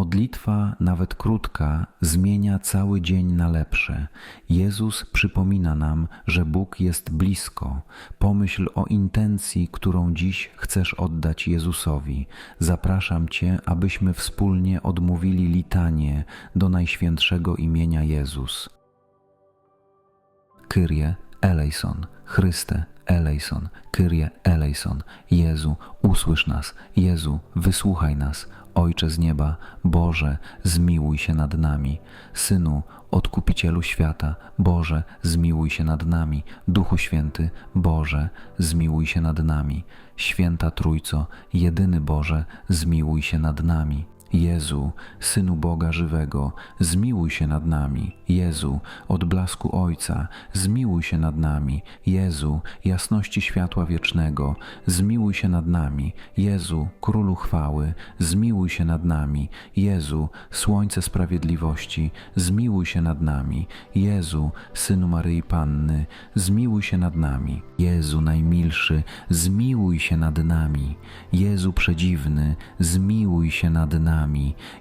Modlitwa, nawet krótka, zmienia cały dzień na lepsze. Jezus przypomina nam, że Bóg jest blisko. Pomyśl o intencji, którą dziś chcesz oddać Jezusowi. Zapraszam Cię, abyśmy wspólnie odmówili litanie do Najświętszego imienia Jezus. Kyrie eleison, Chryste eleison, Kyrie eleison. Jezu, usłysz nas. Jezu, wysłuchaj nas. Ojcze z nieba, Boże, zmiłuj się nad nami. Synu, Odkupicielu świata, Boże, zmiłuj się nad nami. Duchu Święty, Boże, zmiłuj się nad nami. Święta Trójco, jedyny Boże, zmiłuj się nad nami. Jezu, Synu Boga żywego, zmiłuj się nad nami. Jezu, odblasku Ojca, zmiłuj się nad nami. Jezu, jasności światła wiecznego, zmiłuj się nad nami. Jezu, Królu chwały, zmiłuj się nad nami. Jezu, Słońce sprawiedliwości, zmiłuj się nad nami. Jezu, Synu Maryi Panny, zmiłuj się nad nami. Jezu najmilszy, zmiłuj się nad nami. Jezu przedziwny, zmiłuj się nad nami.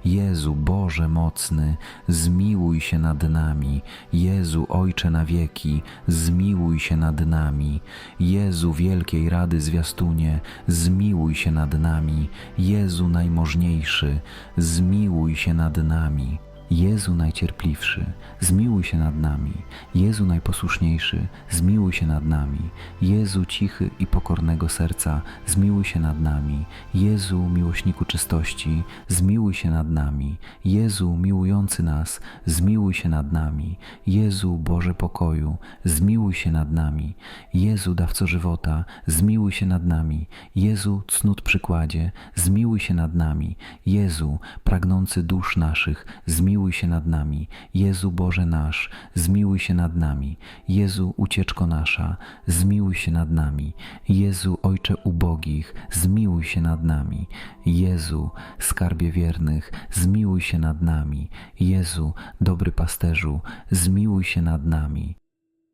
Jezu Boże mocny, zmiłuj się nad nami. Jezu Ojcze na wieki, zmiłuj się nad nami. Jezu Wielkiej Rady Zwiastunie, zmiłuj się nad nami. Jezu Najmożniejszy, zmiłuj się nad nami. Jezu Najcierpliwszy, zmiłuj się nad nami. Jezu Najposłuszniejszy, zmiłuj się nad nami. Jezu Cichy i pokornego serca, zmiłuj się nad nami. Jezu Miłośniku czystości, zmiłuj się nad nami. Jezu Miłujący nas, zmiłuj się nad nami. Jezu Boże Pokoju, zmiłuj się nad nami. Jezu Dawco Żywota, zmiłuj się nad nami. Jezu Cnót Przykładzie, zmiłuj się nad nami. Jezu Pragnący dusz naszych, zmiłuj zmiłuj się nad nami. Jezu Boże nasz, zmiłuj się nad nami. Jezu ucieczko nasza, zmiłuj się nad nami. Jezu Ojcze ubogich, zmiłuj się nad nami. Jezu skarbie wiernych, zmiłuj się nad nami. Jezu dobry pasterzu, zmiłuj się nad nami.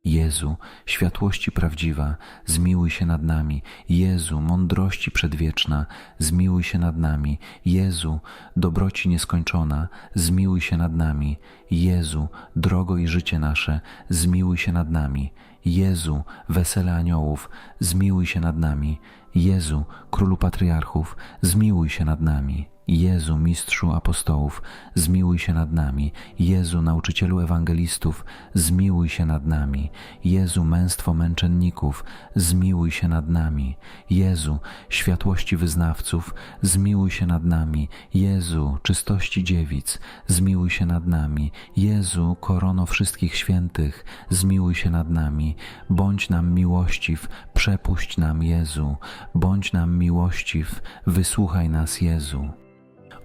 Jezu, światłości prawdziwa, zmiłuj się nad nami. Jezu, mądrości przedwieczna, zmiłuj się nad nami. Jezu, dobroci nieskończona, zmiłuj się nad nami. Jezu, drogo i życie nasze, zmiłuj się nad nami. Jezu, wesele aniołów, zmiłuj się nad nami. Jezu, królu patriarchów, zmiłuj się nad nami. Jezu, mistrzu apostołów, zmiłuj się nad nami. Jezu, nauczycielu ewangelistów, zmiłuj się nad nami. Jezu, męstwo męczenników, zmiłuj się nad nami. Jezu, światłości wyznawców, zmiłuj się nad nami. Jezu, czystości dziewic, zmiłuj się nad nami. Jezu, korono wszystkich świętych, zmiłuj się nad nami. Bądź nam miłościw, przepuść nam Jezu. Bądź nam miłościw, wysłuchaj nas Jezu.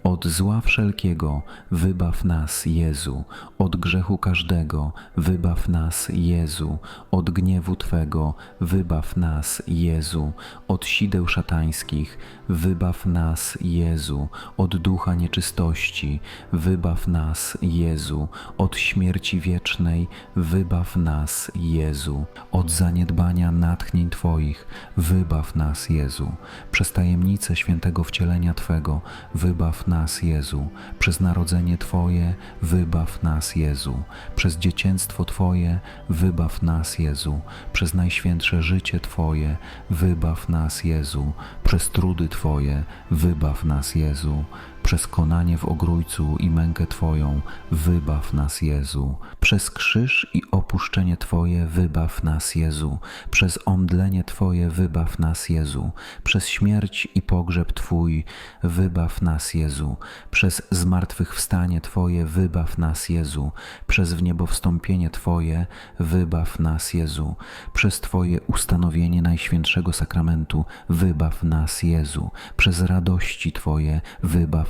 Od zła wszelkiego wybaw nas, Jezu, od grzechu każdego wybaw nas, Jezu, od gniewu Twego wybaw nas, Jezu, od sideł szatańskich wybaw nas, Jezu, od ducha nieczystości wybaw nas, Jezu, od śmierci wiecznej wybaw nas, Jezu, od zaniedbania natchnień Twoich wybaw nas, Jezu, przez tajemnicę świętego wcielenia Twego wybaw nas, Jezu, przez narodzenie Twoje wybaw nas, Jezu, przez dziecięctwo Twoje wybaw nas, Jezu, przez najświętsze życie Twoje wybaw nas, Jezu, przez trudy Twoje wybaw nas, Jezu, przez konanie w ogrójcu i mękę Twoją wybaw nas, Jezu. Przez krzyż i opuszczenie Twoje wybaw nas, Jezu. Przez omdlenie Twoje wybaw nas, Jezu. Przez śmierć i pogrzeb Twój wybaw nas, Jezu. Przez zmartwychwstanie Twoje wybaw nas, Jezu. Przez wniebowstąpienie Twoje wybaw nas, Jezu. Przez Twoje ustanowienie Najświętszego Sakramentu wybaw nas, Jezu. Przez radości Twoje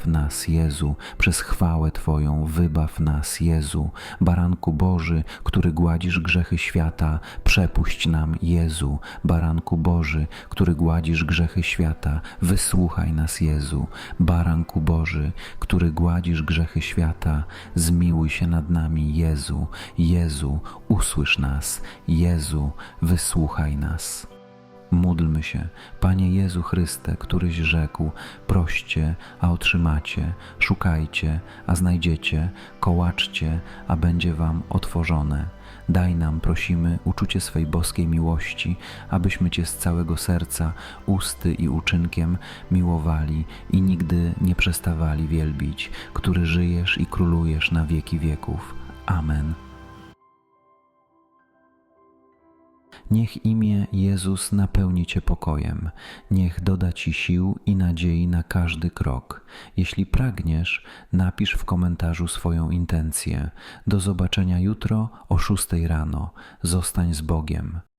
wybaw nas, Jezu, przez chwałę Twoją wybaw nas, Jezu. Baranku Boży, który gładzisz grzechy świata, przepuść nam, Jezu. Baranku Boży, który gładzisz grzechy świata, wysłuchaj nas, Jezu. Baranku Boży, który gładzisz grzechy świata, zmiłuj się nad nami, Jezu. Jezu, usłysz nas, Jezu, wysłuchaj nas. Módlmy się, Panie Jezu Chryste, któryś rzekł: Proście, a otrzymacie, szukajcie, a znajdziecie, kołaczcie, a będzie wam otworzone. Daj nam, prosimy, uczucie swej boskiej miłości, abyśmy Cię z całego serca, usty i uczynkiem miłowali i nigdy nie przestawali wielbić, który żyjesz i królujesz na wieki wieków. Amen. Niech imię Jezus napełni Cię pokojem, niech doda Ci sił i nadziei na każdy krok. Jeśli pragniesz, napisz w komentarzu swoją intencję. Do zobaczenia jutro o 6 rano. Zostań z Bogiem.